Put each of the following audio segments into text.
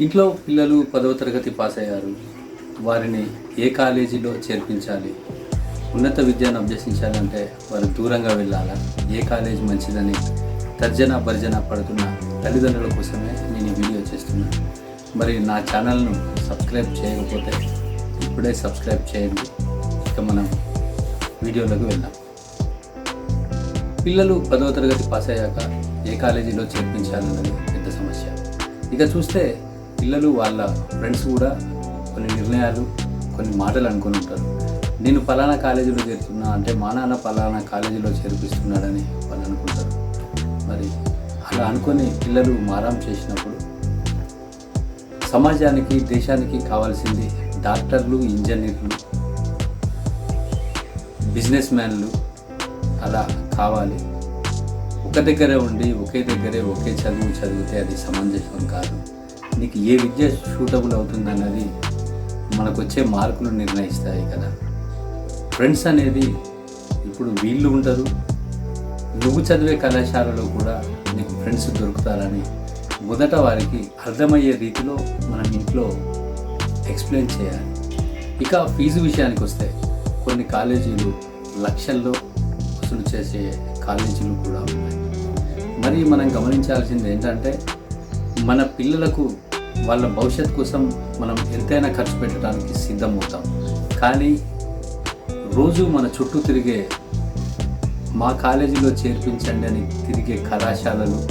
ఇంట్లో పిల్లలు పదవ తరగతి పాస్ అయ్యారు. వారిని ఏ కాలేజీలో చేర్పించాలి? ఉన్నత విద్యను అభ్యసించాలంటే వారు దూరంగా వెళ్ళాలా? ఏ కాలేజ్ మంచిదని తర్జన భర్జన పడుతున్న తల్లిదండ్రుల కోసమే నేను ఈ వీడియో చేస్తున్నాను. మరి నా ఛానల్ను సబ్స్క్రైబ్ చేయకపోతే ఇప్పుడే సబ్స్క్రైబ్ చేయండి. ఇక మనం వీడియోలోకి వెళ్దాం. పిల్లలు పదవ తరగతి పాస్ అయ్యాక ఏ కాలేజీలో చేర్పించాలన్నది పెద్ద సమస్య. ఇక చూస్తే పిల్లలు వాళ్ళ ఫ్రెండ్స్ కూడా కొన్ని నిర్ణయాలు కొన్ని మాటలు అనుకుని ఉంటారు. నేను ఫలానా కాలేజీలో చేరుతున్నా అంటే మా నాన్న ఫలానా కాలేజీలో చేర్పిస్తున్నాడని వాళ్ళు అనుకుంటారు. మరి అలా అనుకొని పిల్లలు మారం చేసినప్పుడు సమాజానికి దేశానికి కావాల్సింది డాక్టర్లు ఇంజనీర్లు బిజినెస్ మ్యాన్లు అలా కావాలి. ఒక దగ్గరే ఉండి ఒకే దగ్గరే ఒకే చదువు చదివితే అది సమంజసం కాదు. నీకు ఏ విద్య సూటబుల్ అవుతుందన్నది మనకు వచ్చే మార్కులు నిర్ణయిస్తాయి కదా. ఫ్రెండ్స్ అనేది ఇప్పుడు వీళ్ళు ఉంటారు నువ్వు చదివే కళాశాలలో కూడా నీకు ఫ్రెండ్స్ దొరుకుతారని మొదట వారికి అర్థమయ్యే రీతిలో మనం ఇంట్లో ఎక్స్ప్లెయిన్ చేయాలి. ఇక ఫీజు విషయానికి వస్తే కొన్ని కాలేజీలు లక్షల్లో వసూలు చేసే కాలేజీలు కూడా ఉన్నాయి. మరి మనం గమనించాల్సింది ఏంటంటే మన పిల్లలకు వాళ్ళ భవిష్యత్ కోసం మనం ఎంతైనా ఖర్చు పెట్టడానికి సిద్ధమవుతాం. కానీ రోజు మన చుట్టూ తిరిగే మా కాలేజీలో చేర్పించండి అని తిరిగే కళాశాలలు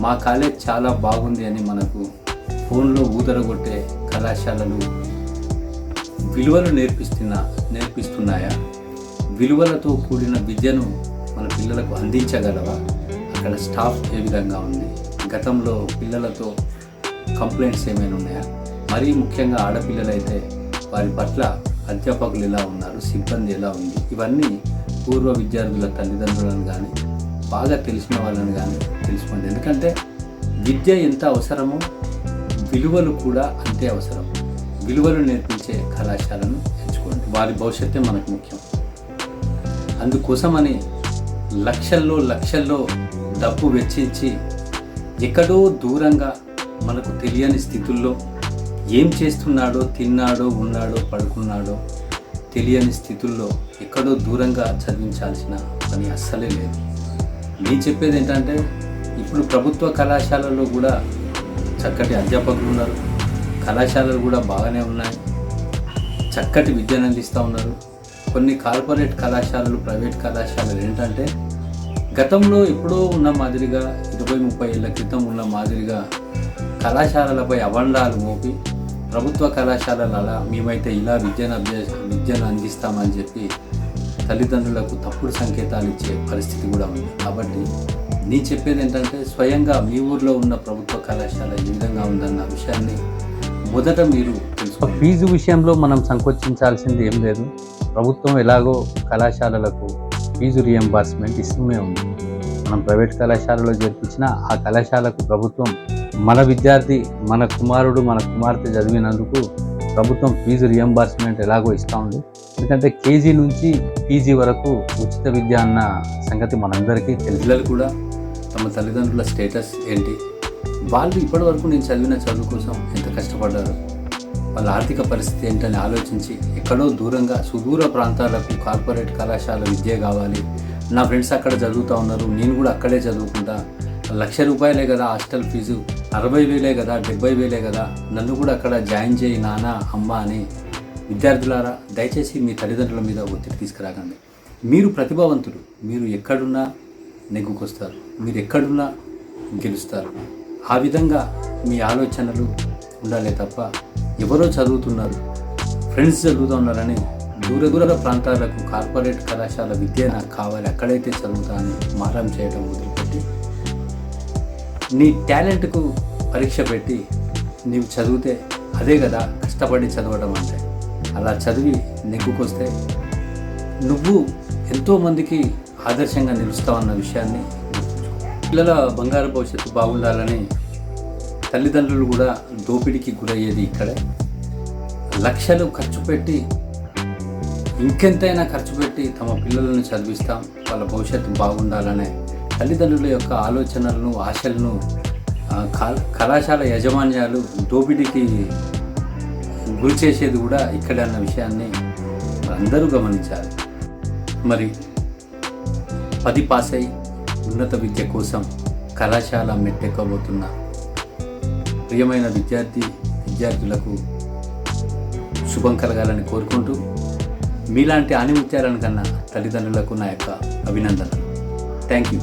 మా కాలేజ్ చాలా బాగుంది అని మనకు ఫోన్లో ఊదరగొట్టే కళాశాలలు విలువలు నేర్పిస్తున్నా నేర్పిస్తున్నాయా? విలువలతో కూడిన విద్యను మన పిల్లలకు అందించగలవా? అక్కడ స్టాఫ్ ఏ విధంగా ఉంది? గతంలో పిల్లలతో కంప్లైంట్స్ ఏమైనా ఉన్నాయా? మరీ ముఖ్యంగా ఆడపిల్లలైతే వారి పట్ల అధ్యాపకులు ఎలా ఉన్నారు? సిబ్బంది ఎలా ఉంది? ఇవన్నీ పూర్వ విద్యార్థుల తల్లిదండ్రులను కానీ బాగా తెలిసిన వాళ్ళని కానీ తెలుసుకోండి. ఎందుకంటే విద్య ఎంత అవసరమో విలువలు కూడా అంతే అవసరం. విలువలు నేర్పించే కళాశాలను ఎంచుకోండి. వారి భవిష్యత్తే మనకు ముఖ్యం. అందుకోసమని లక్షల్లో లక్షల్లో డబ్బు వెచ్చించి ఎక్కడో దూరంగా మనకు తెలియని స్థితుల్లో ఏం చేస్తున్నాడో తిన్నాడో ఉన్నాడో పడుకున్నాడో తెలియని స్థితుల్లో ఎక్కడో దూరంగా చదివించాల్సిన పని అస్సలే లేదు. నేను చెప్పేది ఏంటంటే ఇప్పుడు ప్రభుత్వ కళాశాలల్లో కూడా చక్కటి అధ్యాపకులు ఉన్నారు. కళాశాలలు కూడా బాగానే ఉన్నాయి. చక్కటి విద్యను అందిస్తూ ఉన్నారు. కొన్ని కార్పొరేట్ కళాశాలలు ప్రైవేట్ కళాశాలలు ఏంటంటే గతంలో ఎప్పుడో ఉన్న మాదిరిగా ఇరవై ముప్పై ఏళ్ళ క్రితం ఉన్న మాదిరిగా కళాశాలలపై అవండాలు మోపి ప్రభుత్వ కళాశాలలు అలా మేమైతే ఇలా విద్యను అభ్యాస విద్యను అందిస్తామని చెప్పి తల్లిదండ్రులకు తప్పుడు సంకేతాలు ఇచ్చే పరిస్థితి కూడా ఉంది. కాబట్టి నేను చెప్పేది ఏంటంటే స్వయంగా మీ ఊర్లో ఉన్న ప్రభుత్వ కళాశాల ఏ విధంగా ఉందన్న విషయాన్ని మొదట మీరు ఫీజు విషయంలో మనం సంకోచించాల్సింది ఏం లేదు. ప్రభుత్వం ఎలాగో కళాశాలలకు ఫీజు రియంబర్స్మెంట్ ఇస్తూనే ఉంది. మనం ప్రైవేట్ కళాశాలలో చేర్పించిన ఆ కళాశాలకు ప్రభుత్వం మన విద్యార్థి మన కుమారుడు మన కుమార్తె చదివినందుకు ప్రభుత్వం ఫీజు రియంబర్స్మెంట్ ఎలాగో ఇస్తూ ఉంది. ఎందుకంటే కేజీ నుంచి పీజీ వరకు ఉచిత విద్య అన్న సంగతి మనందరికీ పిల్లలు కూడా తమ తల్లిదండ్రుల స్టేటస్ ఏంటి? వాళ్ళు ఇప్పటివరకు నేను చదివిన చదువు కోసం ఎంత కష్టపడ్డారు? వాళ్ళ ఆర్థిక పరిస్థితి ఏంటని ఆలోచించి ఎక్కడో దూరంగా సుదూర ప్రాంతాలకు కార్పొరేట్ కళాశాల విద్య కావాలి. నా ఫ్రెండ్స్ అక్కడ చదువుతూ ఉన్నారు నేను కూడా అక్కడే చదువుకుంటా. లక్ష రూపాయలే కదా హాస్టల్ ఫీజు అరవై వేలే కదా డెబ్బై వేలే కదా నన్ను కూడా అక్కడ జాయిన్ చేయి నాన్న అమ్మ అని. విద్యార్థులారా దయచేసి మీ తల్లిదండ్రుల మీద ఒత్తిడి తీసుకురాకండి. మీరు ప్రతిభావంతులు మీరు ఎక్కడున్నా నెగ్గుకొస్తారు మీరు ఎక్కడున్నా గెలుస్తారు. ఆ విధంగా మీ ఆలోచనలు ఉండాలే తప్ప ఎవరో చదువుతున్నారు ఫ్రెండ్స్ చదువుతున్నారని దూర దూర ప్రాంతాలకు కార్పొరేట్ కళాశాల విద్య నాకు కావాలి అక్కడైతే చదువుతా అని మారం చేయడం నీ టాలెంట్కు పరీక్ష పెట్టి నీవు చదివితే అదే కదా కష్టపడి చదవడం అంటే. అలా చదివి నెగ్గుకొస్తే నువ్వు ఎంతోమందికి ఆదర్శంగా నిలుస్తావన్న విషయాన్ని పిల్లల బంగారు భవిష్యత్తు బాగుండాలని తల్లిదండ్రులు కూడా దోపిడీకి గురయ్యేది ఇక్కడే. లక్షలు ఖర్చు పెట్టి ఇంకెంతైనా ఖర్చు పెట్టి తమ పిల్లలను చదివిస్తాం. వాళ్ళ భవిష్యత్తు బాగుండాలనే తల్లిదండ్రుల యొక్క ఆలోచనలను ఆశలను కళాశాల యాజమాన్యాలు దోపిడీకి గురి చేసేది కూడా ఇక్కడ అన్న విషయాన్ని అందరూ గమనించాలి. మరి పది పాస్ అయి ఉన్నత విద్య కోసం కళాశాల మెట్టెక్కబోతున్న ప్రియమైన విద్యార్థి విద్యార్థులకు శుభం కలగాలని కోరుకుంటూ మీలాంటి ఆనిముత్యాలను కన్నా తల్లిదండ్రులకు నా యొక్క అభినందనలు. Thank you